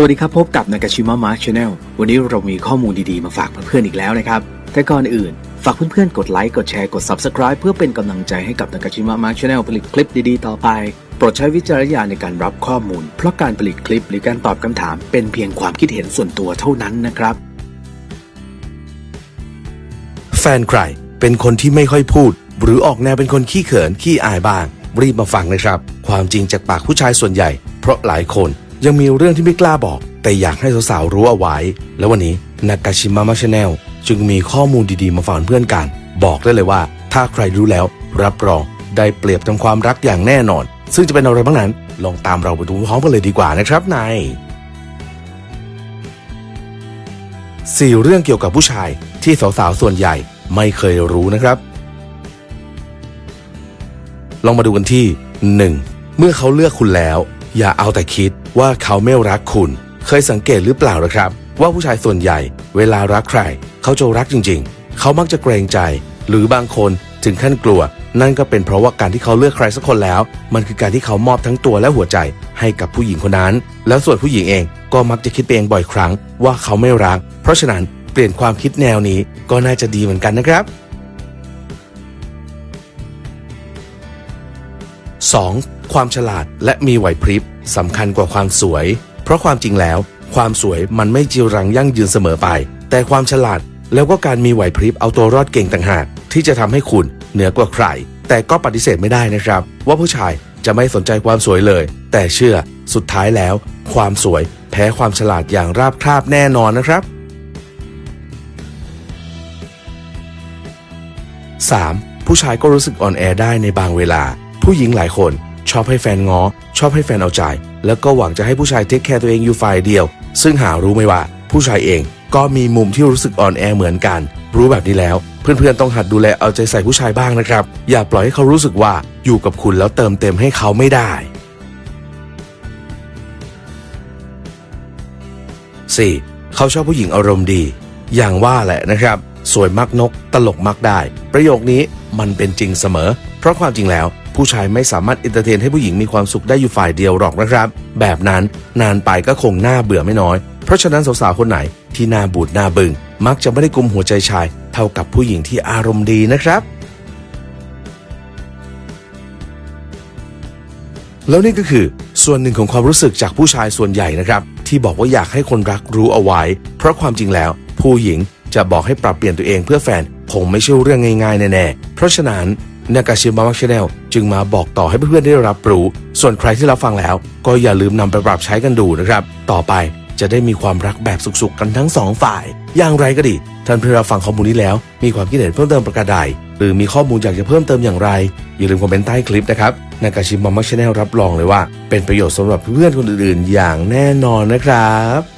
สวัสดีครับ พบกับนากาชิมะมาร์ชแนลวันนี้เรามีข้อมูลดีๆ มาฝากเพื่อนๆอีกแล้วนะครับ แต่ก่อนอื่น ฝากเพื่อนๆ กดไลค์ กดแชร์ กด Subscribe เพื่อเป็นกำลังใจให้กับนากาชิมะมาร์ชแนลผลิตคลิปดีๆ ต่อไป โปรดใช้วิจารณญาณในการรับข้อมูล เพราะการผลิตคลิปหรือการตอบคำถาม เป็นเพียงความคิดเห็นส่วนตัวเท่านั้นนะครับ แฟนใครเป็นคนที่ไม่ค่อยพูด หรือออกแนวเป็นคนขี้เขินขี้อายบ้าง รีบมาฟังนะครับ ความจริงจากปากผู้ชายส่วนใหญ่ เพราะหลายคน ยังมีเรื่องที่ไม่กล้าบอก แต่อยากให้สาวๆรู้เอาไว้ แล้ววันนี้นากาชิมะมาชาแนลจึงมีข้อมูลดีๆมาฝากเพื่อนกัน บอกได้เลยว่า ถ้าใครรู้แล้ว รับรองได้เปรียบทางความรักอย่างแน่นอน ซึ่งจะเป็นอะไรบ้างนั้น ลองตามเราไปดูพร้อมกันเลยดีกว่านะครับในสี่เรื่องเกี่ยวกับผู้ชายที่สาวๆส่วนใหญ่ไม่เคยรู้นะครับ ลองมาดูกันที่ 1. เมื่อเขาเลือกคุณแล้ว อย่าเอาแต่คิด ว่าเขาไม่รักคุณ เคยสังเกตหรือเปล่านะครับ ว่าผู้ชายส่วนใหญ่ เวลารักใคร เขาจะรักจริง ๆ เขามักจะเกรงใจ หรือบางคนถึงขั้นกลัว นั่นก็เป็นเพราะว่าการที่เขาเลือกใครสักคนแล้ว มันคือการที่เขามอบทั้งตัวและหัวใจให้กับผู้หญิงคนนั้น แล้วส่วนผู้หญิงเองก็มักจะคิดเองบ่อยครั้ง ว่าเขาไม่รัก เพราะฉะนั้นเปลี่ยนความคิดแนวนี้ก็น่าจะดีเหมือนกันนะครับ 2. ความฉลาดและมีไหวพริบ สำคัญกว่าความสวย เพราะความจริงแล้ว ความสวยมันไม่จีรังยั่งยืนเสมอไป แต่ความฉลาดแล้วก็การมีไหวพริบเอาตัวรอดเก่งต่างหาก ที่จะทำให้คุณเหนือกว่าใคร แต่ก็ปฏิเสธไม่ได้นะครับ ว่าผู้ชายจะไม่สนใจความสวยเลย แต่เชื่อสุดท้ายแล้ว ความสวยแพ้ความฉลาดอย่างราบคาบแน่นอนนะครับ 3. ผู้ชายก็รู้สึกอ่อนแอได้ในบางเวลา ผู้หญิงหลายคน ชอบให้แฟนง้อ ชอบให้แฟนเอาใจ แล้วก็หวังจะให้ผู้ชายเทคแคร์ตัวเองอยู่ฝ่ายเดียว ซึ่งหารู้ไหมว่า ผู้ชายเองก็มีมุมที่รู้สึกอ่อนแอเหมือนกัน รู้แบบนี้แล้ว เพื่อนๆต้องหัดดูแลเอาใจใส่ผู้ชายบ้างนะครับ อย่าปล่อยให้เขารู้สึกว่าอยู่กับคุณแล้วเติมเต็มให้เขาไม่ได้ 4. เขาชอบผู้หญิงอารมณ์ดี อย่างว่าแหละนะครับ สวยมักนก ตลกมักได้ ประโยคนี้มันเป็นจริงเสมอ เพราะความจริงแล้ว ผู้ชายไม่สามารถอินเตอร์เทนให้ผู้หญิงมีความสุขได้อยู่ฝ่ายเดียวหรอกนะครับ แบบนั้นนานไปก็คงน่าเบื่อไม่น้อย เพราะฉะนั้นสาวๆคนไหนที่น่าบูดน่าบึง มักจะไม่ได้กุมหัวใจชาย เท่ากับผู้หญิงที่อารมณ์ดีนะครับแล้วนี่ก็คือส่วนหนึ่งของความรู้สึกจากผู้ชายส่วนใหญ่นะครับ ที่บอกว่าอยากให้คนรักรู้เอาไว้ เพราะความจริงแล้ว ผู้หญิงจะบอกให้ปรับเปลี่ยนตัวเองเพื่อแฟนคงไม่ใช่เรื่องง่ายๆแน่ๆเพราะฉะนั้น นากาชิมะมักชาแนลจึงมาบอกต่อให้เพื่อนๆได้รับรู้ ส่วนใครที่รับฟังแล้ว ก็อย่าลืมนำไปปรับใช้กันดูนะครับ ต่อไปจะได้มีความรักแบบสุขๆกันทั้งสองฝ่าย อย่างไรก็ดี ท่านเพื่อรับฟังข้อมูลนี้แล้ว มีความคิดเห็นเพิ่มเติมประการใด หรือมีข้อมูลอยากจะเพิ่มเติมอย่างไร อย่าลืมคอมเมนต์ใต้คลิปนะครับนากาชิมะมักชาแนลรับรองเลยว่า เป็นประโยชน์สำหรับเพื่อนๆคนอื่นๆ อย่างแน่นอนนะครับ